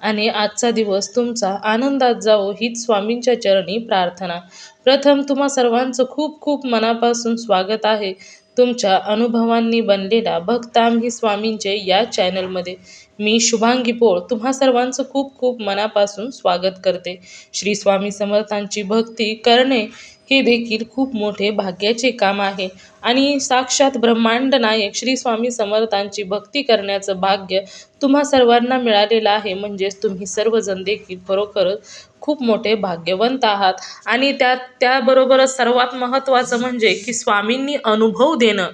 आणि आजचा दिवस तुमचा आनंदात जावो हीच स्वामींच्या चरणी प्रार्थना. प्रथम तुम्हा सर्वांचं खूप खूप मनापासून स्वागत आहे. तुमच्या अनुभवांनी बनलेल्या भक्त ही स्वामींचे या चॅनलमध्ये. मी शुभांगी पोळ तुम्हा सर्वांचं खूप खूप मनापासून स्वागत करते. श्री स्वामी समर्थांची भक्ती करणे हे देखील खूप मोठे भाग्याचे काम आहे. आणि साक्षात ब्रह्मांड नायक श्री स्वामी समर्थांची भक्ती करण्याचं भाग्य तुम्हा सर्वांना मिळालेलं आहे. म्हणजेच तुम्ही सर्वजण देखील खरोखरच खूप मोठे भाग्यवंत आहात. आणि त्या त्याबरोबरच सर्वात महत्त्वाचं म्हणजे की स्वामींनी अनुभव देणं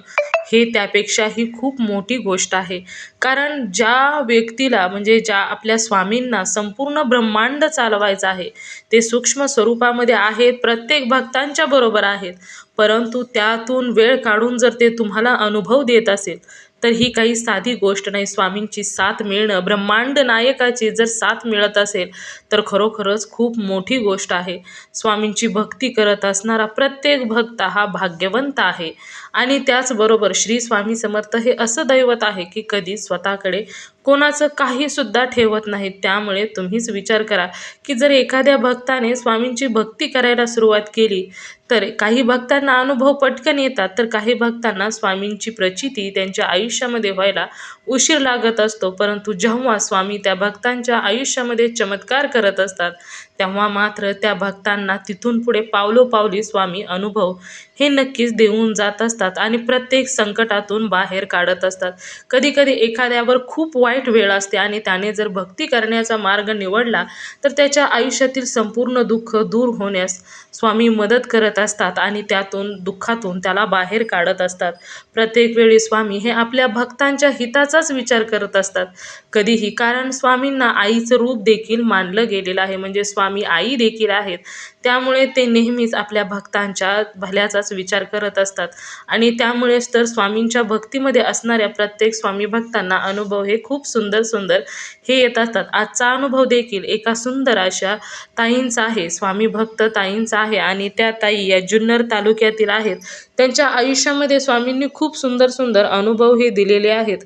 हे त्यापेक्षाही खूप मोठी गोष्ट आहे. कारण ज्या व्यक्तीला म्हणजे ज्या आपल्या स्वामींना संपूर्ण ब्रह्मांड चालवायचं आहे ते सूक्ष्म स्वरूपामध्ये आहेत प्रत्येक भक्तांच्या बरोबर आहेत. परंतु त्यातून वेळ काढून जर ते तुम्हाला अनुभव देत असेल तर ही काही साधी गोष्ट नाही. स्वामींची साथ मिळणं ब्रह्मांड नायकाची जर साथ मिळत असेल तर खरोखरच खूप मोठी गोष्ट आहे. स्वामींची भक्ती करत असणारा प्रत्येक भक्त हा भाग्यवंत आहे. आणि त्याचबरोबर श्री स्वामी समर्थ हे असं दैवत आहे की कधी स्वतःकडे कोणाचं काही सुद्धा ठेवत नाहीत. त्यामुळे तुम्हीच विचार करा की जर एखाद्या भक्ताने स्वामींची भक्ती करायला सुरुवात केली तर काही भक्तांना अनुभव पटकन येतात तर काही भक्तांना स्वामींची प्रचिती त्यांच्या आयुष्यामध्ये व्हायला उशीर लागत असतो परंतु जेव्हा स्वामी त्या भक्तांच्या आयुष्यामध्ये चमत्कार करत असतात तेव्हा मात्र त्या भक्तांना तिथून पुढे पावलोपावली स्वामी अनुभव हे नक्कीच देऊन जात असतात आणि प्रत्येक संकटातून बाहेर काढत असतात. कधीकधी एखाद्यावर खूप वाईट वेळ असते आणि त्याने जर भक्ती करण्याचा मार्ग निवडला तर त्याच्या आयुष्यातील संपूर्ण दुःख दूर होण्यास स्वामी मदत करत असतात आणि त्यातून दुःखातून त्याला बाहेर काढत असतात. प्रत्येक वेळी स्वामी हे आपल्या भक्तांच्या हिताचाच विचार करत असतात. कधीही. कारण स्वामींना आईचं रूप देखील मानलं गेलेलं आहे. म्हणजे स्वामी आई देखील आहेत. त्यामुळे ते नेहमीच आपल्या भक्तांच्या भल्याचाच विचार करत असतात. आणि त्यामुळेच तर स्वामींच्या भक्तीमध्ये असणाऱ्या प्रत्येक स्वामी भक्तांना अनुभव हे खूप सुंदर सुंदर हे येत असतात. आजचा अनुभव देखील एका सुंदर अशा ताईंचा आहे. स्वामी भक्त ताईंचा आहे आणि त्या ताई या जुन्नर तालुक्यातील आहेत. त्यांच्या आयुष्यामध्ये स्वामींनी खूप सुंदर सुंदर अनुभव हे दिलेले आहेत.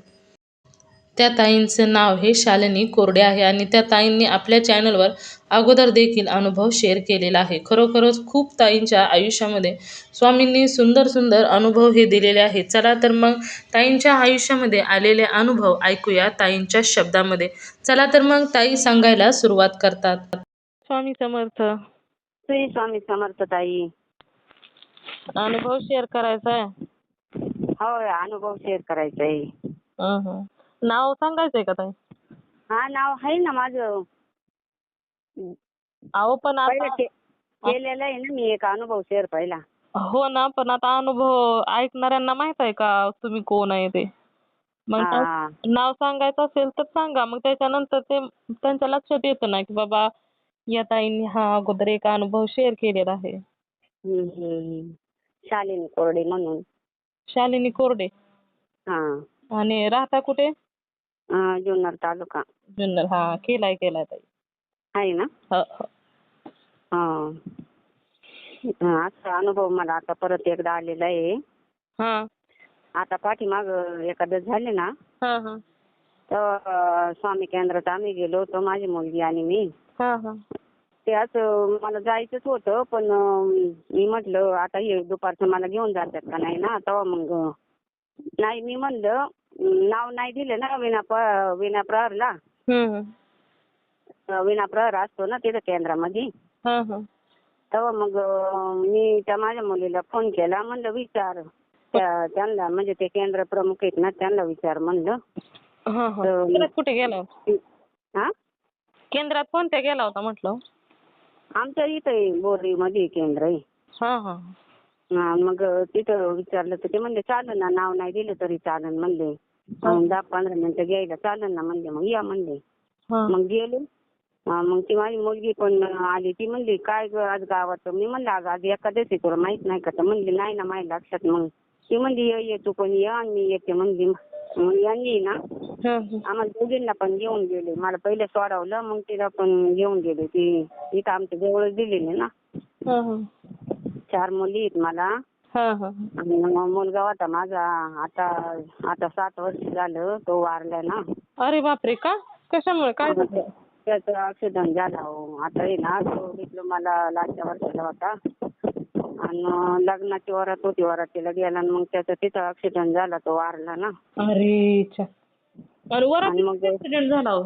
त्या ताईंचं नाव हे शालिनी कोरडे आहे आणि त्या ताईंनी आपल्या चॅनलवर अगोदर देखील अनुभव शेअर केलेला आहे. खरोखरच खूप ताईंच्या आयुष्यामध्ये स्वामींनी सुंदर सुंदर अनुभव हे दिलेले आहेत. चला तर मग ताईंच्या आयुष्यामध्ये आलेले अनुभव ऐकूया ताईंच्या शब्दामध्ये. चला तर मग ताई सांगायला सुरुवात करतात. स्वामी समर्थ. श्री स्वामी समर्थ ताई. अनुभव शेअर करायचा आहे होय अनुभव शेअर करायचा आहे हं, हं. नाव सांगायचंय का ताई? हा नाव आहे ना माझं. अहो पण पहिलं आता के- केलेलं आहे ना मी एक अनुभव शेअर पहिला. हो ना पण आता अनुभव ऐकणाऱ्यांना माहीत आहे का तुम्ही कोण आहे ते? मग हा. नाव सांगायचं असेल तर सांगा. मग त्याच्यानंतर ते त्यांच्या लक्षात येतं ना की बाबा या ताईंनी हा अगोदर एक अनुभव शेअर केलेला आहे. हम्म, हम्म, हम्म. शालिनी कोरडे म्हणून. शालिनी कोरडे. हा. आणि राहता कुठे? अं, जुन्नर तालुका. जुन्नर हा केलाय केलाय ताई. आहे ना? हो, हो. हा. हा, असा अनुभव मला आता परत एकदा आलेला आहे. हा. आता पाठीमाग एखादं झाले ना? हा हा. तर अं, स्वामी केंद्रात आम्ही गेलो होतो माझी मुलगी आणि मी. हा हा. ते असं मला जायचंच होतं पण अं, मी म्हटलं आता हे दुपारचं मला घेऊन जातात का नाही ना? तेव्हा मग अं, नाही मी म्हणलं नाव नाही दिलं ना विना प विना प्रहरला. हम्म, विना प्रहर असतो ना तिथं केंद्रामध्ये. तेव्हा मग अं, मी त्या माझ्या मुलीला फोन केला म्हणलं विचार. त्या त्यांना म्हणजे ते केंद्र प्रमुख आहेत ना त्यांना विचार म्हणलं. हा हा. तर- केंद्रात कुठे गेला होता? हा? केंद्रात कोणत्या गेला होता म्हटलं? आमच्या इथं बोरीमध्ये केंद्र आहे. हा हा. हा, मग तिथं विचारलं तर ते म्हणले चालेल ना नाव नाही दिलं तरी चालेल म्हणले. दहा पंधरा मिनिटं घ्यायला चालेल ना म्हणले मग या म्हणले. हा. मग गेले. मग ती माझी मुलगी पण आली ती म्हणली काय ग आज गावात मी म्हणलं अगं आज एखादच आहे तुला माहीत नाही का? तर म्हणली नाही ना माझ्या लक्षात मग ती म्हणली ये ये तू पण ये आणि मी येते म्हणली. मग यांनी ना हा, हा. आम्हाला दोघींना पण घेऊन गेले. मला पहिले सोडवलं मग तिला पण घेऊन गेले. ती इथं आमच्या जवळच दिलेली ना. चार मुली आहेत मला. आणि मुलगा होता माझा आता आता सात वर्ष झालं तो वारलाय ना. अरे बापरे का? कशामुळे? काय झालं? त्याचा ऍक्सिडेंट झाला हो. आता आहे ना तो डिप्लोमाला लास्टच्या वर्षाला होता. आणि लग्नाची वरात होती वरातीला गेला आणि मग त्याचा तिथं ऍक्सिडेंट झाला तो वारला ना. अरे. अरे वरात आणि मग ऍक्सिडेंट झाला हो.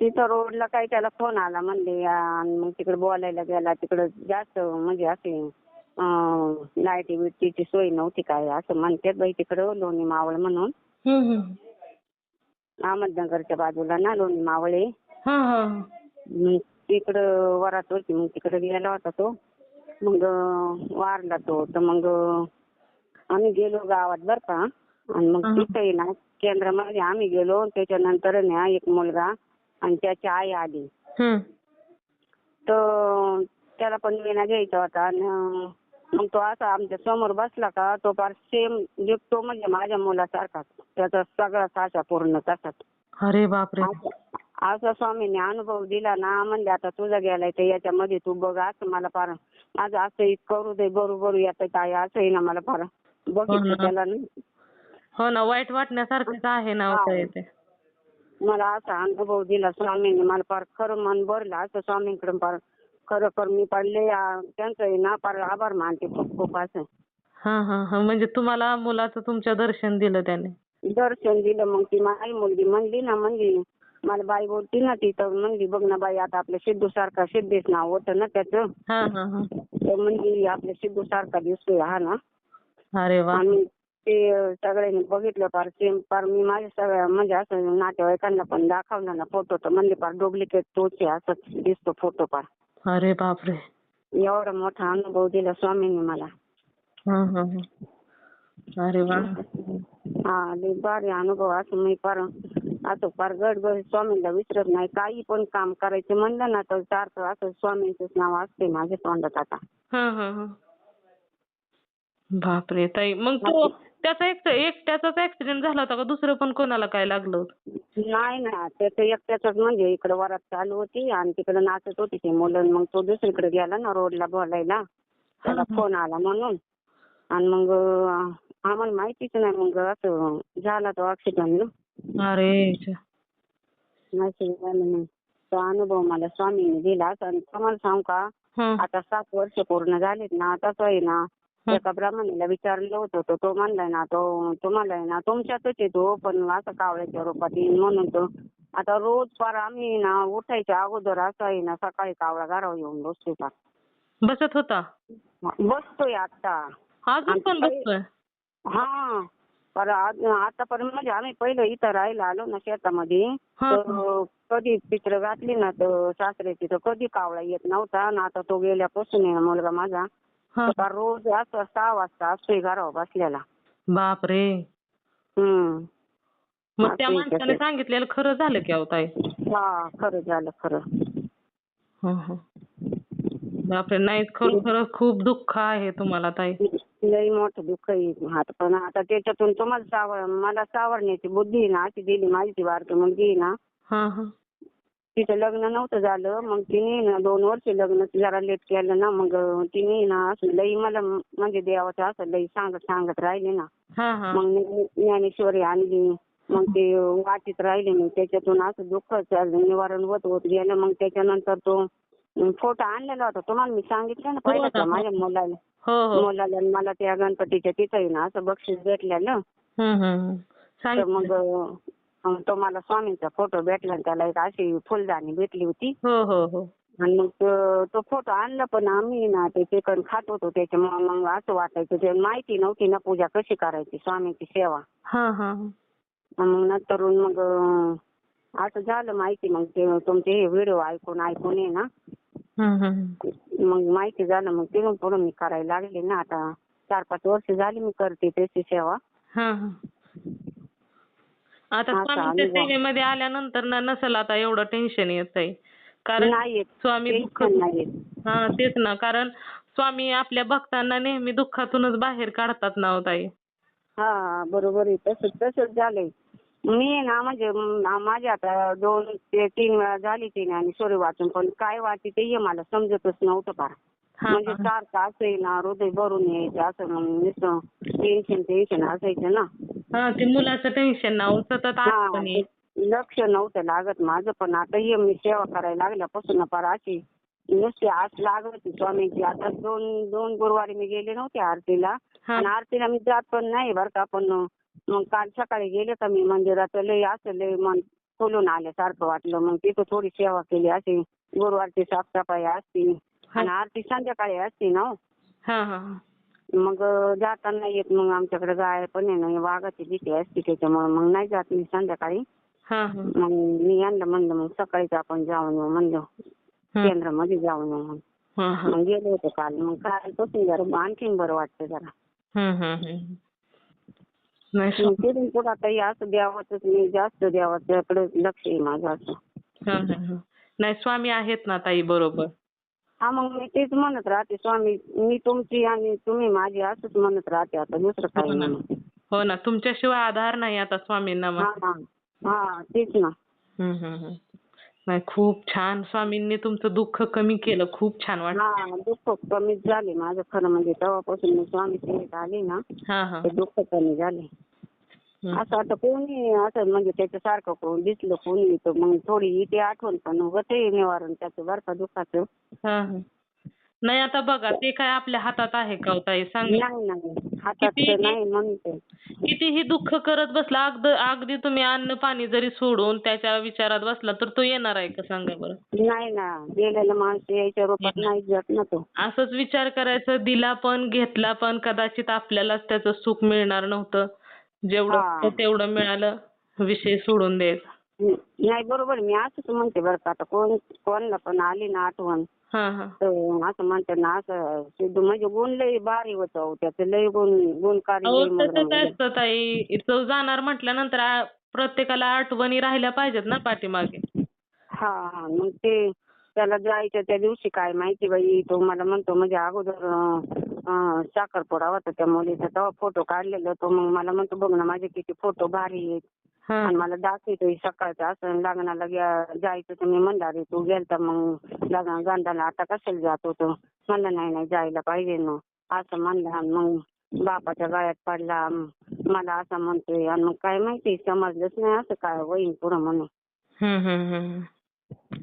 तिथं रोडला काही त्याला फोन आला म्हणले आणि मग तिकडे बोलायला गेला तिकडे जास्त म्हणजे असे लाईटी बिटीची सोय नव्हती काय असं म्हणतात बाई तिकडं लोणी मावळ म्हणून हम्म, हम्म. अहमदनगरच्या बाजूला ना लोणी मावळे हा, हा. मग तिकडं वरात होती मग तिकडे गेला होता तो मग अं, वारला तो तर मग अं, आम्ही गेलो गावात बर का आणि मग. तिथे आहे ना केंद्रामध्ये आम्ही गेलो त्याच्यानंतर ना एक मुलगा आणि त्याची आई आली हम्म. तर त्याला पण विना घ्यायचा होता आणि मग तो असा आमच्यासमोर बसला का तो फार सेम तो म्हणजे माझ्या मुलासारखाच त्याचा सगळा साचा पूर्ण तसाच अरे बापरे असं- स्वामींनी अनुभव दिला ना म्हणजे आता तुझा गेलाय तर याच्यामध्ये तू बघ असं मला फार माझं असं करू दे बरोबर येतं काय असंही ना मला फार बघितलं ना. त्याला. हो ना वाईट वाटण्यासारखंच आहे ना हा. मला असा अनुभव दिला स्वामींनी मला फार खरं मन भरलं असं स्वामींकडे फार खरं कर मी पडले त्यांचं ना फार आभार मानते खूप खूप असं हा हा हा. म्हणजे तुम्हाला मुलाचं तुमच्या दर्शन दिलं त्याने? दर्शन दिलं मग ती माझी मुलगी म्हणली ना म्हणली मला बाई बोलती ना ती तर म्हणली बघ ना बाई आता आपल्या सिद्धू सारखा सिद्धेच नाव होतं ना त्याचं. हा हा हा. तर म्हणली आपल्या सिद्धू सारखा दिसतोय हा ना. अरे वा. आणि ते सगळ्यांनी बघितलं फार सेम फार मी माझ्या सगळ्या म्हणजे असं नातेवाईकांना पण दाखवलं ना फोटो तर म्हणले फार डुप्लिकेट तोच आहे असं दिसतो फोटो फार. अरे बापरे. एवढा मोठा अनुभव दिला स्वामींनी मला. हा हा हा. अरे वा. हा लय भारी अनुभव असं मी फार असं फार गडबड स्वामींना विसरत नाही. काही पण काम करायचं म्हणलं ना तर सारखं असं स्वामींचंच नाव असते माझ्या तोंडात आता. हा हा हा. बापरे ताई मग तो त्याचा एक एकट्याचाच ऍक्सिडेंट झाला होता का? दुसरं पण कोणाला काय लागलं नाही ना त्याचं एकट्याच म्हणजे इकडे वरात चालू होती आणि तिकडे नाचत होती ती मुलं मग तो दुसरीकडे गेला ना रोडला बोलायला. त्याला. फोन आला म्हणून. आणि मग आम्हाला माहितीच नाही मग असं झाला तो ऍक्सिडेंट ना. अरे झालं नाही तो अनुभव मला स्वामींनी दिला. आणि तुम्हाला सांगू का? आता सात वर्ष पूर्ण झालीत ना तसं आहे ना. एका ब्राह्मणीला विचारलं होतं तर तो म्हणलाय ना तो तुम्हाला आहे ना तुमच्यातच आहे तो पण असं कावळ्याच्या रूपात येईन म्हणून तो आता रोज फार आम्ही ना उठायच्या अगोदर असं आहे ना सकाळी कावळा घरावर येऊन बसतोय. फार बसत होता? बसतोय आता अजून पण बसतोय? हा. पर आतापर्यंत म्हणजे आम्ही पहिलं इथं राहायला आलो ना शेतामध्ये हा, तर कधी पित्र घातली ना तर सासऱ्याची तर कधी कावळा येत नव्हता. आणि आता तो गेल्यापासून ना मुलगा माझा. हा. तर रोज असं सहा वाजता असतोय घरावर बसलेला. बापरे. हम्म. मग त्या असं माणसाने सांगितलेलं खरं झालं की अहो ताई? हा खरं झालं खरं. हा, हा. बापरे नाही खरोखर खूप दुःख आहे तुम्हाला ताई. लई मोठं दुःख आहे हात पण आता त्याच्यातून तुम्हाला सावर मला सावरण्याची बुद्धी आहे ना अशी दिली माझी ती बारकी मुलगी आहे ना. हा हा. तिचं लग्न नव्हतं झालं. मग तिने ना दोन वर्ष लग्न जरा लेट केलं ना. मग तिने ना असं लई मला म्हणजे देवाचं असं लई सांगत सांगत राहिले ना. हा हा. मग ज्ञ- ज्ञानेश्वरी आणली. मग ते वाटीत राहिले. मी त्याच्यातून असं दुःख निवारण होत होत गेलं. मग त्याच्यानंतर तो फोटो आणलेला होता. तुम्हाला मी सांगितलं ना पहिलं होता. त्या माझ्या मुलाला. हो हो. मुलाला मला त्या गणपतीच्या तिथं ना असं बक्षीस भेटलेलं. सांगितलं. मग तो मला स्वामींचा फोटो भेटला आणि त्याला एक अशी फुलदाणी भेटली होती. हो हो हो. आणि मग तो- तो फोटो आणला पण आम्ही ना ते चिकन खात होतो त्याच्यामुळे मग असं वाटायचं ते माहिती नव्हती ना पूजा कशी करायची स्वामीची सेवा. हा हा मग नंतरून मग अं, असं झालं माहिती मग ते तुमचे हे व्हिडिओ ऐकून ऐकून आहे ना. हम्म, हम्म. मग माहिती झालं मग तिथून पुढे मी करायला लागले ना आता चार पाच वर्ष झाली मी करते त्याची सेवा. हा हा. आता स्वामींच्या. सेवेमध्ये आल्यानंतर ना नसेल आता एवढं टेन्शन येत आहे कारण नाही येत स्वामी दुःख टेन्शन नाही येत हा तेच ना कारण स्वामी आपल्या भक्तांना नेहमी दुःखातूनच बाहेर काढतात ना हो ताई. हा बरोबर आहे तसंच तसंच झालंय. मी आहे ना म्हणजे म- माझे आता दोन ते तीन वेळा झाली तिने आणि सोरी वाचून पण काय वाची ते हे मला समजतच नव्हतं फार हा, म्हणजे. सारखं असं आहे ना हृदय भरून यायचं असं मग नुसतं टेन्शन टेन्शन असायचं ना. हा ते मुलाचं टेन्शन ना हो, सतत हा असतं नाही. लक्ष नव्हतं लागत माझं पण आता हे मी सेवा करायला लागल्यापासून फार अशी नुसती आस लागत होती स्वामींची आता दोन दोन गुरुवारी मी गेले नव्हते आरतीला हा. आणि आरतीला मी जात पण नाही बरं का पण मग काल सकाळी गेले का मी मंदिरात लय असं लय मन फुलून आल्यासारखं वाटलं मग तिथं थोडी सेवा केली अशी गुरुवारची साफसफाई असती आणि आरती संध्याकाळी असती ना हो. हा हा मग जाताना येत मग आमच्याकडे गाय पण आहे ना वाघाची भीती असते त्याच्यामुळे मग नाही जात मी संध्याकाळी. मग मी यांना म्हणलं मग सकाळीच आपण जाऊन येऊ म्हणलं. केंद्रामध्ये जाऊन येऊ हा मग गेले होते काल मग कालपासून जरा आणखीन बरं वाटतं जरा. नाही मग तिथून पुढं आता हे असं द्यावंच मी जास्त द्यावाच्याकडे लक्ष आहे माझं असं. नाही स्वामी आहेत ना ताई बरोबर. हा मग मी तेच म्हणत राहते स्वामी मी तुमची आणि तुम्ही माझी असंच म्हणत राहते आता दुसरं हो काही ना. नाही. हो ना तुमच्याशिवाय आधार नाही आता स्वामींना मग. हा हा हा तेच ना. हम्म, हम्म, हम्म. नाही खूप छान स्वामींनी तुमचं दुःख कमी केलं खूप छान वाटलं. हा दुःख कमीच झाले माझं. खरं म्हणजे तेव्हापासून मी स्वामी सेवेत आली ना हा हा. ते दुःख कमी झाले. असं आता कोणी असं म्हणजे त्याच्यासारखं कोण दिसलं कोणी तर मग थोडी इथे आठवण पण होते निवारण त्याचं बरं का दुःखाचं. हा, हा. नाही आता बघा ते काय आपल्या हातात आहे का हो ताई? सांग. नाही नाही. हातात किती- तर नाही म्हणते कितीही दुःख करत बसला अगदी अगदी तुम्ही अन्न पाणी जरी सोडून त्याच्या विचारात बसला तर तो येणार आहे का? सांगा बरं. नाही ना गेलेला माणूस यायच्या रूपात नाही जात ना तो. असंच विचार करायचं दिला पण घेतला पण कदाचित आपल्यालाच त्याचं सुख मिळणार नव्हतं. जेवढं. होतं तेवढं मिळालं विषय सोडून द्यायचा नाही बरोबर मी असंच म्हणते बरं का आता कोण कोणाला पण आली ना आठवण हा हा. तर असं म्हणते ना असं सिद्धू म्हणजे गुण लय भारी होतं अहो. त्याचं लय गुण गुणकारी अहो लय असतं ताई. तो जाणार म्हटल्यानंतर आ- प्रत्येकाला आठवणी राहिल्या पाहिजेत ना पाठीमागे. हा हा. मग ते त्याला जायचं त्या दिवशी काय माहिती बाई तो मला म्हणतो म्हणजे अगोदर साखरपुडा होता त्या मुलीचा तेव्हा फोटो काढलेला तो मग मला म्हणतो बघ ना माझे किती फोटो भारी आहेत. आणि मला दाखवतोय सकाळचं असं लग्नाला जायचं तर मी म्हणला रे तू गेलता मग लग्न गंधाला आता कशाला जात होतो? म्हणलं नाही नाही जायला पाहिजे ना. असं म्हणला आणि मग बापाच्या गळ्यात पडला. मला असं म्हणतोय आणि मग काय माहिती समजलंच नाही असं काय होईन पुढं म्हणून.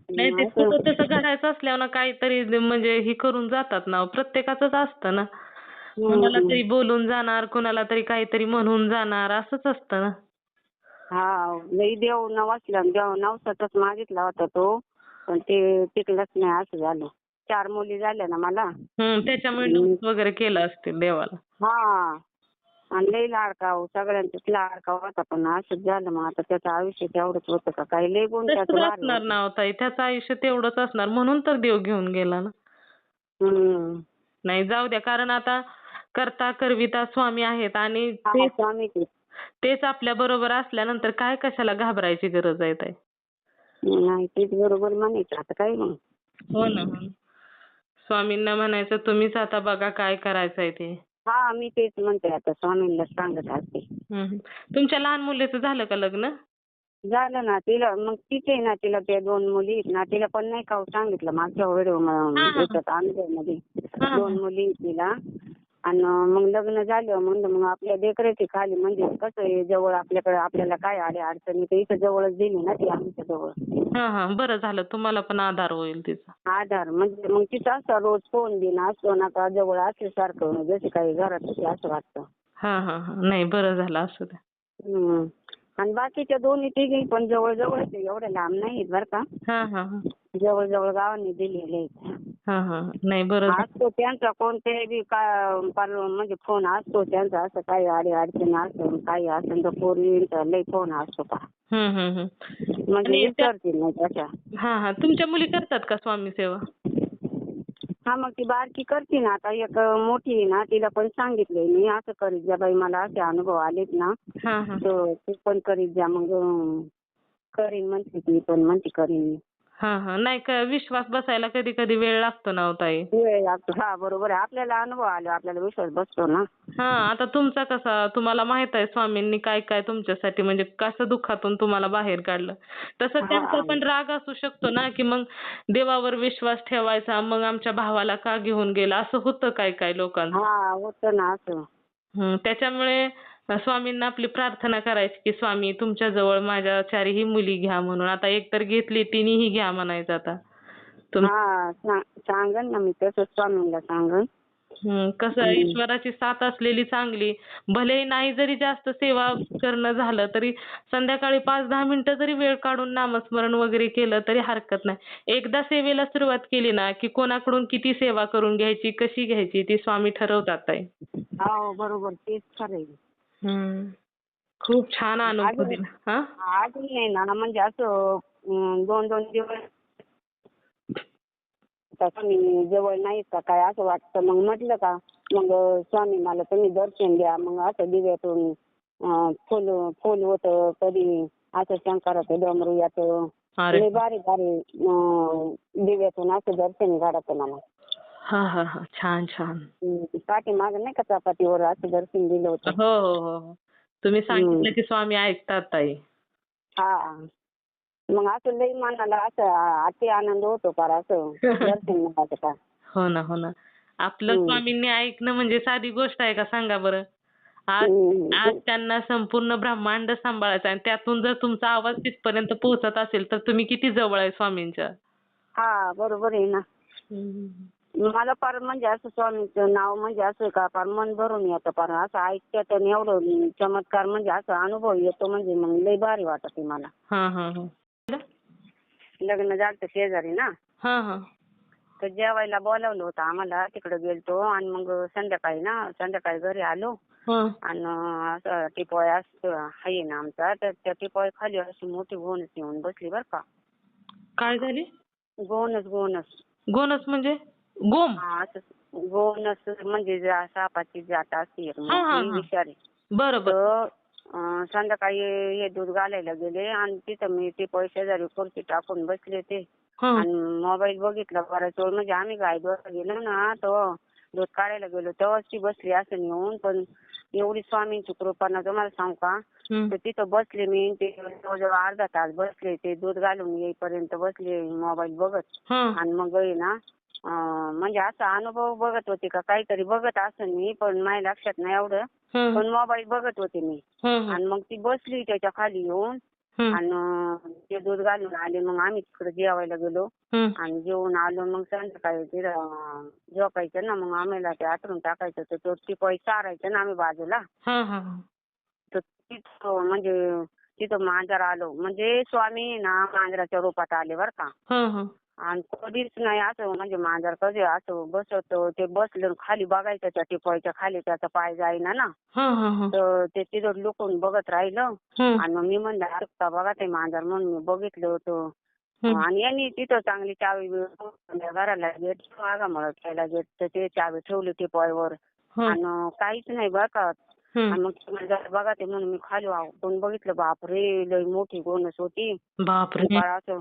नाही ते कुठं तसं घडायचं असल्यावर ना काहीतरी म्हणजे हे करून जातात ना प्रत्येकाचंच असतं ना. कुणाला हम्म. तरी बोलून जाणार कुणाला तरी काहीतरी म्हणून जाणार असंच असतं ना. हा लई देव नवसला देव नवसाचाच मागितला होता तो पण ते टिकलंच नाही असं झालं. चार मुली झाल्या ना मला. हम्म त्याच्यामुळे वगैरे केलं असतील देवाला. हा. आणि लई लाडका हो सगळ्यांचाच लाडका होता पण. असंच झालं मग. आता त्याचं आयुष्य तेवढंच होतं का काही? लई गुण त्याचं तसंच भारी असणार होतं. ना हो ताई. त्याचं आयुष्य तेवढंच असणार. म्हणून तर देव घेऊन गेला ना. हम्म. नाही जाऊ द्या. कारण आता करता करविता स्वामी आहेत आणि हा, तेच तेच आपल्या बरोबर असल्यानंतर काय कशाला घाबरायची गरज आहे ताई? नाही तेच बरोबर म्हणायचं. आता काय मग? हो ना हो ना. स्वामींना म्हणायचं तुम्हीच आता बघा काय करायचंय ते. हा मी तेच म्हणते आता स्वामींना सांगत असते हम्म. तुमच्या लहान मुलीचं झालं का लग्न झालं ना तिला मग तिचे ना तिला त्या दोन मुली आहेत ना तिला पण नाही का हो सांगितलं मागच्या व्हिडिओ हा. याच्यात अनुभवमध्ये हा. दोन मुली आहेत तिला आणि मग लग्न झालं म्हणलं मग आपल्या देखरेखी खाली म्हणजे कसं आहे जवळ आपल्याकडे आपल्याला काय आले अडचणी तर इथं जवळच दिली ना ती आमच्या जवळ. हा हा बरं झालं. तुम्हाला पण आधार होईल तिचा. आधार म्हणजे मग तिचं असं रोज फोन बिन असतो ना का जवळ असल्यासारखं जसे काही घरात होते असं वाटतं. हा हा हा. नाही बरं झालं असू द्या. हम्म. आणि बाकीच्या दोन्ही तिघी पण जवळ जवळच एवढ्या लांब नाही आहेत बरं का. हा हा हा. जवळ जवळ गावांनी दिलेले आहेत. हा हा नाही. असतो त्यांचा कोणत्याही बी का पर- म्हणजे फोन असतो त्यांचा असं काही अडी अडचण असं काही असेल तर पोरींचा लई फोन असतो का. हम्म हम्म हम्म. म्हणजे आणि त्या- विचारतील नाही तशा. हा हा. तुमच्या मुली करतात का स्वामी सेवा? हा मग ती बारकी करते ना. आता एक मोठी आहे ना तिला पण सांगितलंय मी असं करीत जा बाई मला असे अनुभव आलेत ना. हा हा. तर तू पण करीत जा मग अं, करीन म्हणते ती पण म्हणते करीन हा हा. नाही का विश्वास बसायला कधी कधी वेळ लागतो ना हो ताई? वेळ लागतो. हा बरोबर आहे. आपल्याला अनुभव आलो आपल्याला विश्वास बसतो ना. हा आता तुमचा कसा तुम्हाला माहीत आहे स्वामींनी काय काय तुमच्यासाठी म्हणजे कसं दुःखातून तुम्हाला बाहेर काढलं? तसं. त्यांचा पण राग असू शकतो ना की मग देवावर विश्वास ठेवायचा मग आमच्या भावाला का घेऊन गेला? असं होतं काय काय लोकांचं? हा होतं ना असं. हं, त्याच्यामुळे स्वामींना आपली प्रार्थना करायची की स्वामी तुमच्या जवळ माझ्या चारीही मुली घ्या म्हणून. आता एक तर घेतली तिन्हीही घ्या म्हणायचं आता. हा सांगन ना मी तसंच स्वामींना सांगन. कसं ईश्वराची साथ असलेली चांगली. भलेही नाही जरी जास्त सेवा करणं झालं तरी संध्याकाळी पाच दहा मिनिटं जरी वेळ काढून नामस्मरण वगैरे केलं तरी हरकत नाही. एकदा सेवेला सुरुवात केली ना की कोणाकडून किती सेवा करून घ्यायची कशी घ्यायची ती स्वामी ठरवतात ताई. हो बरोबर. तेच खरंय हं. खूप छान अनुभव दिला. हा? अजून नाही ना म्हणजे असं अं, दोन दोन दिवस आता स्वामी जवळ नाहीत का काय असं वाटतं. मग म्हटलं का मग स्वामी मला तुम्ही दर्शन द्या. मग असं दिव्यातून अं, फुल फुल होतं कधी असं शंकराचं डमरू येतं अरे लय अं, दिव्यातून असं दर्शन घडतं मला. हा हा हा. छान छान. पाठीमाग नाही का चपातीवर असं दर्शन दिलं होतं? हो हो हो हो. तुम्ही सांगितलं की स्वामी ऐकतात ताई. हा. मग असं लई मनाला असं अति आनंद होतो फार असं दर्शन मिळालं का? हो ना हो ना. आपलं. स्वामींनी ऐकणं म्हणजे साधी गोष्ट आहे का सांगा बरं? आज. आज त्यांना संपूर्ण ब्रह्मांड सांभाळायचं आणि त्यातून जर तुमचा आवाज तिथपर्यंत पोहोचत असेल तर तुम्ही किती जवळ आहे स्वामींच्या? हा बरोबर आहे ना. मला फार म्हणजे असं स्वामीचं नाव म्हणजे असं का फार मन भरून येतं फार असं ऐकत्यात आणि एवढं चमत्कार म्हणजे असं अनुभव येतो म्हणजे मग लई भारी वाटत मला. हा हा हा. लग्न झालं शेजारी ना. हा हा. तर जेवायला बोलावलं होतं आम्हाला. तिकडे गेलतो आणि मग संध्याकाळी ना संध्याकाळी घरी आलो. हा. आणि असं टिपॉय असतं आहे ना आमचा. तर त्या टिपॉय खाली अशी मोठी गोणच येऊन बसली बर का. काय झाली? गोणच गोणच गोनस म्हणजे? गोम हा असं म्हणजे जा- सापाची जात असते एक हा, हा, मोठी हा. विषारी. बरं बरं तर अं, संध्याकाळी हे दूध घालायला गेले आणि तिथं मी टिपॉय शेजारी खुर्ची टाकून बसले ते हा. आणि मोबाईल बघितला बराच वेळ म्हणजे आम्ही गाय द्वारा गेलो ना तेव्हा दूध काढायला गेलो. तेव्हाच ती बसली असं येऊन पण एवढी स्वामींची कृपा ना तुम्हाला सांगू का. तर तिथं बसले मी ते जवळजवळ अर्धा तास बसले. ते दूध घालून येईपर्यंत बसले मोबाईल बघत. हा. आणि मग आहे ना म्हणजे असा अनुभव बघत होते का? काहीतरी बघत असेल मी पण माझ्या लक्षात नाही एवढं. पण मोबाईल बघत होते मी. आणि मग ती बसली त्याच्याखाली येऊन. आणि ते दूध घालून आले. मग आम्ही तिकडे जेवायला गेलो. आणि जेवून आलो. मग संध्याकाळी अं, झोपायचं ना. मग आम्हाला ते आतरून टाकायचं तर तो टिपॉई चारायचं ना आम्ही बाजूला. हा हा हा. तर तिथं म्हणजे तिथं मांजर आलो. म्हणजे स्वामी ना मांजराच्या रूपात आले बर का. आणि कधीच नाही असं म्हणजे मांजर कधी असं बसवतो ते बसलं खाली बघायचं त्या टिपॉईच्या खाली त्याचा पाय जाईना ना. हा हा हा. तर ते तिथं लुकून बघत राहिलं. हम्म. आणि मग मी म्हणलं अरे का बघा ते मांजर म्हणून मी बघितलं होतं. हम्म. आणि यांनी तिथं चांगली चावी बिवी घराला गेट मागा मला त्याला गेट. तर ते चावी ठेवली टिपॉईवर हा. आणि काहीच नाही बरं का. हम्म. आणि मग ते बघा ते म्हणून मी खाली वाकून बघितलं. बापरे लई मोठी गोणस होती. बापरे. असं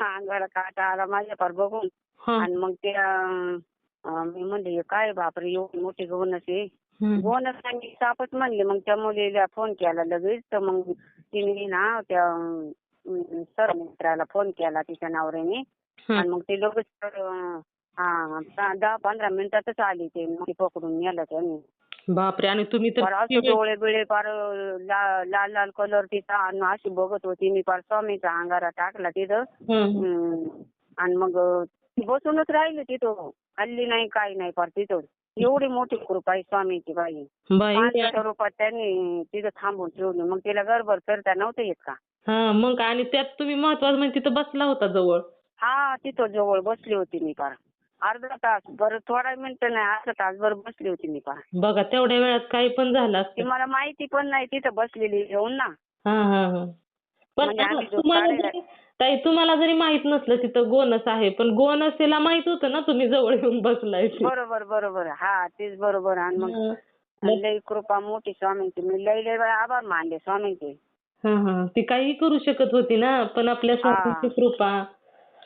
अंगाला काटा आला माझ्या फार बघून हा. आणि मग ते अं, अं, मी म्हणले हे काय बापरे एवढी मोठी गोणस आहे हम्म. आणि सापच म्हणले मग त्या मुलीला फोन केला लगेच तर मग तिने ना त्या सर मित्राला फोन केला तिच्या नवऱ्याने आणि. मग ते लगेच अं, हा दहा पंधरा मिनिटातच आली ते मग ती पकडून नेलं त्यांनी बापरे आणि तुम्ही तर फार असं डोळे बिळे फार ला- लाल लाल कलर तिचा आणि अशी बघत होती मी. फार स्वामीचा अंगारा टाकला तिथं. हम्म. आणि मग ती बसूनच राहिली तिथं. हल्ली नाही काही नाही फार तिथं. एवढी मोठी कृपा आहे स्वामीची बाई. बाई रूपात त्यांनी तिथं थांबून ठेवली. मग तिला गडबड करता नव्हतं येत का? हा मग आणि त्यात तुम्ही महत्वाचं म्हणजे तिथं बसला होता जवळ? हा तिथं जवळ बसली होती मी फार. अर्धा तास. बरं थोडा मिनिट नाही अर्धा तासभर बसली होती मी फार बघा तेवढ्या वेळात काही पण झालं ती असतं मला माहिती पण नाही तिथं बसलेली घेऊन ना. हा हा हा. पण म्हणजे आम्ही तुम्हाला काढायला- जरी ताई तुम्हाला जरी माहीत नसलं तिथं गोनस आहे पण गोनसेला माहीत होतं ना तुम्ही जवळ येऊन बसलाय ते. बरोबर बरोबर. हा तेच बरोबर. आणि मग हं. लई कृपा मोठी स्वामींची. मी लई लई वेळा आभार मानले स्वामींचे. हं, हं. ती काही करू शकत होती ना पण आपल्या हा. स्वामींची कृपा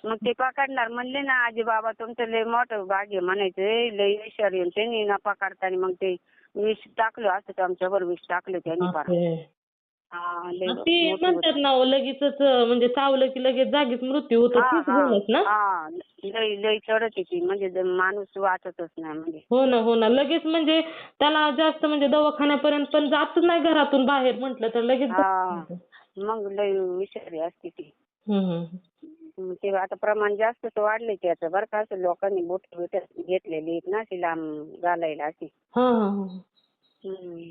मग ते पकडणार. म्हणले ना आजी बाबा तुमचं लय मोठं भाग्य म्हणायचं. लय विषार येऊन त्यांनी ना पकडताना मग ते विष टाकलं असं ते आमच्यावर विष टाकलं त्यांनी फार. बापरे. हा, लय आणि ते मोठी म्हणतात ना हो, लगेचच म्हणजे चावलं की लगेच जागीच मृत्यू होतो. हा, तीच हा, ना? हा. लय लय चढत ती म्हणजे ज- माणूस वाचतच नाही म्हणजे. हो ना हो ना. लगेच म्हणजे त्याला जास्त म्हणजे दवाखान्यापर्यंत पण जातच नाही घरातून बाहेर म्हटलं तर लगेच हा. मग लय विषारी असते ती. ते आता प्रमाण जास्तच वाढले त्याचं. बरं का असं लोकांनी बोट घेतलेली आहेत ना अशी लांब घालायला अशी. हा हा हा. हम्म.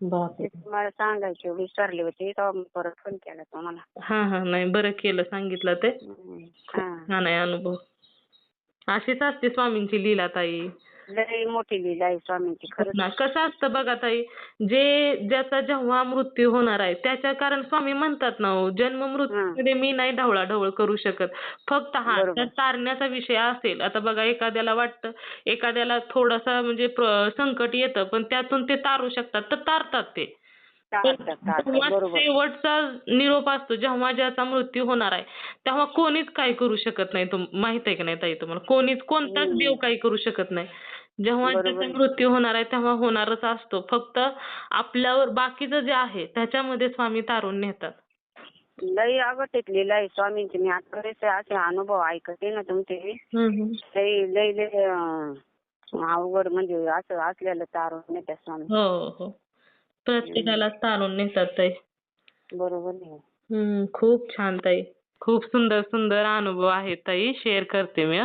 बापरे. ते तुम्हाला सांगायचे विसरले होते तेव्हा मी परत फोन केला तुम्हाला. हा हा नाही बरं केलं सांगितलं ते. हम्म. हा. हा नाही अनुभव. अशीच असते स्वामींची लीला ताई लय मोठी लीला आहे स्वामींची खरंच. कसं असतं बघा ताई जे ज्याचा जेव्हा मृत्यू होणार आहे त्याच्या कारण स्वामी म्हणतात ना हो जन्म मृत्यूमध्ये मी नाही ढवळाढवळ करू शकत. फक्त हा बरोबर. त्या तारण्याचा विषय असेल आता बघा एखाद्याला वाटतं एखाद्याला थोडासा म्हणजे प्र- संकट येतं पण त्यातून ते तारू शकतात तर तारतात ते. पण. जेव्हा बरोबर. शेवटचा निरोप असतो जेव्हा ज्याचा मृत्यू होणार आहे तेव्हा कोणीच काही करू शकत नाही तुम माहीत आहे की नाही ताई तुम्हाला? कोणीच कोणताच. देव काही करू शकत नाही. जेव्हा त्याचा. मृत्यू होणार आहे तेव्हा होणारच असतो. फक्त आपल्यावर बाकीचं जे आहे त्याच्यामध्ये स्वामी तारून नेतात. लय अगतिक लीला आहे स्वामींची मी आतापर्यंत असे अनुभव ऐकते ना तुमचे. लय लय अं, अवघड म्हणजे असं असलेलं तारून नेत्या स्वामी. हो हो. प्रत्येकाला तारून नेतात ताई बरोबर आहे. खूप छान ताई. खूप सुंदर सुंदर अनुभव आहेत ताई. शेअर करते मी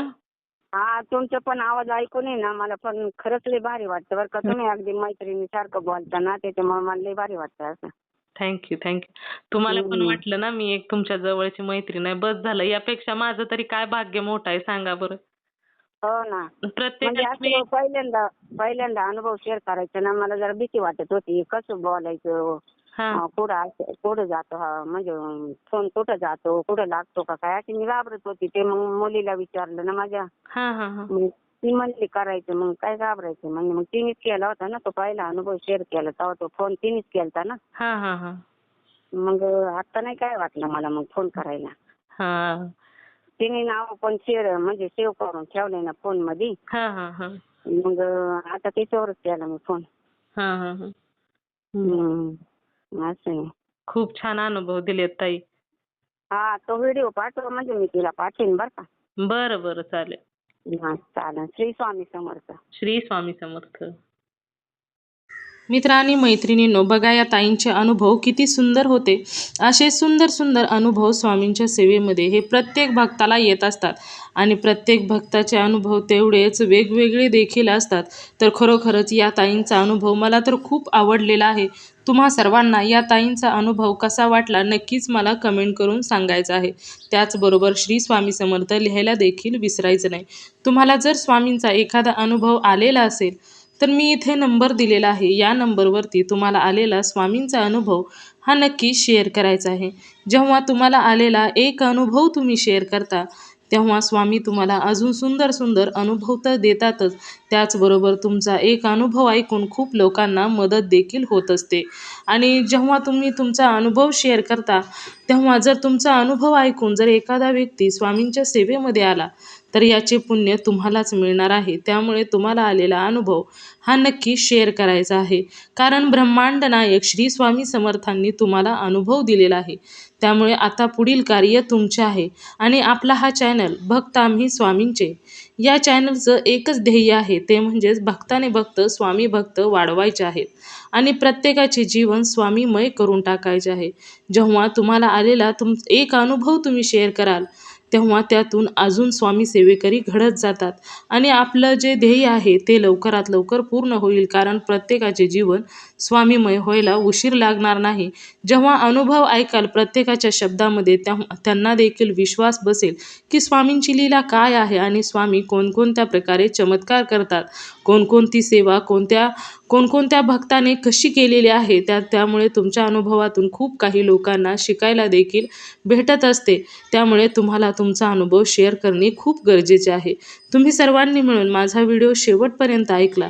हं. तुमचा पण आवाज ऐकून आहे ना मला पण खरंच लय भारी वाटतं बरं का. तुम्ही अगदी मैत्रिणी सारखं बोलता ना त्याच्यामुळे मला लय भारी वाटतं असं. थँक्यू थँक्यू तुम्हाला पण हम्म. वाटलं ना मी एक तुमच्या जवळची मैत्रीण आहे. बस झालं. यापेक्षा माझं तरी काय भाग्य मोठं आहे सांगा बरं. हो ना. म्हणजे असं पहिल्यांदा पहिल्यांदा अनुभव शेअर करायचा ना मला जरा भीती वाटत होती. कसं बोलायचं? कुठं असं- कुठं जातो हा म्हणजे फोन कुठं जातो कुठं लागतो का काय अशी मी घाबरत होती. ते मग मुलीला विचारलं ना माझ्या. हा हा हा. मग ती म्हणली करायचं मग काय घाबरायचं? म्हणजे मग तिनेच केला होता ना तो पहिला अनुभव शेअर केला तेव्हा तो फोन तिनेच केलता ना. हा हा हा. मग आता नाही काय वाटलं मला मग फोन करायला. तिने नाव पण शेअर म्हणजे सेव्ह करून ठेवलंय ना फोनमध्ये मग आता त्याच्यावरच केला मी फोन. असं. आहे. खूप छान अनुभव दिलेत ताई. हा तो व्हिडिओ पाठव म्हणजे मी तिला पाठवेन बरं का. बरं बरं चालेल. हा चालेल. श्री स्वामी समर्थ. श्री स्वामी समर्थ. मित्र आणि मैत्रिणींनो बघा या ताईंचे अनुभव किती सुंदर होते. असे सुंदर सुंदर अनुभव स्वामींच्या सेवेमध्ये हे प्रत्येक भक्ताला येत असतात. आणि प्रत्येक भक्ताचे अनुभव तेवढेच वेगवेगळे देखील असतात. तर खरोखरच या ताईंचा अनुभव मला तर खूप आवडलेला आहे. तुम्हा सर्वांना या ताईंचा अनुभव कसा वाटला नक्कीच मला कमेंट करून सांगायचं आहे. त्याचबरोबर श्री स्वामी समर्थ लिहायला देखील विसरायचं नाही. तुम्हाला जर स्वामींचा एखादा अनुभव आलेला असेल तर मी इथे नंबर दिलेला आहे. या नंबरवरती तुम्हाला आलेला स्वामींचा अनुभव हा नक्की शेअर करायचा आहे. जेव्हा तुम्हाला आलेला एक अनुभव तुम्ही शेअर करता तेव्हा स्वामी तुम्हाला अजून सुंदर सुंदर अनुभव तर देतातच. त्याचबरोबर तुमचा एक अनुभव ऐकून खूप लोकांना मदत देखील होत असते. आणि जेव्हा तुम्ही तुमचा अनुभव शेअर करता तेव्हा जर तुमचा अनुभव ऐकून जर एखादा व्यक्ती स्वामींच्या सेवेमध्ये आला तर याचे पुण्य तुम्हालाच मिळणार आहे. त्यामुळे तुम्हाला आलेला अनुभव हा नक्की शेअर करायचा आहे. कारण ब्रह्मांड नायक श्री स्वामी समर्थांनी तुम्हाला अनुभव दिलेला आहे. त्यामुळे आता पुढील कार्य तुमचे आहे आणि आपला हा चॅनल भक्त आम्ही स्वामींचे. या चॅनलचं एकच ध्येय आहे ते म्हणजेच भक्ताने भक्त स्वामी भक्त वाढवायचे आहेत आणि प्रत्येकाचे जीवन स्वामीमय करून टाकायचे आहे. जेव्हा तुम्हाला आलेला तुम एक अनुभव तुम्ही शेअर कराल तेव्हा त्यातून अजून स्वामी सेवेकरी घडत जातात. आणि आपलं जे ध्येय आहे ते लवकरात लवकर पूर्ण होईल कारण प्रत्येकाचे जीवन स्वामीमय व्हायला उशीर लागणार नाही. जेव्हा अनुभव ऐकाल प्रत्येकाच्या शब्दामध्ये त्या त्यांना देखील विश्वास बसेल की स्वामींची लीला काय आहे आणि स्वामी कोणकोणत्या प्रकारे चमत्कार करतात. कोणकोणती सेवा कोणत्या कोणकोणत्या भक्ताने कशी केलेली आहे त्या त्यामुळे तुमच्या अनुभवातून खूप काही लोकांना शिकायला देखील भेटत असते. त्यामुळे तुम्हाला तुमचा अनुभव शेअर करणे खूप गरजेचे आहे. तुम्ही सर्वांनी मिळून माझा व्हिडिओ शेवटपर्यंत ऐकला.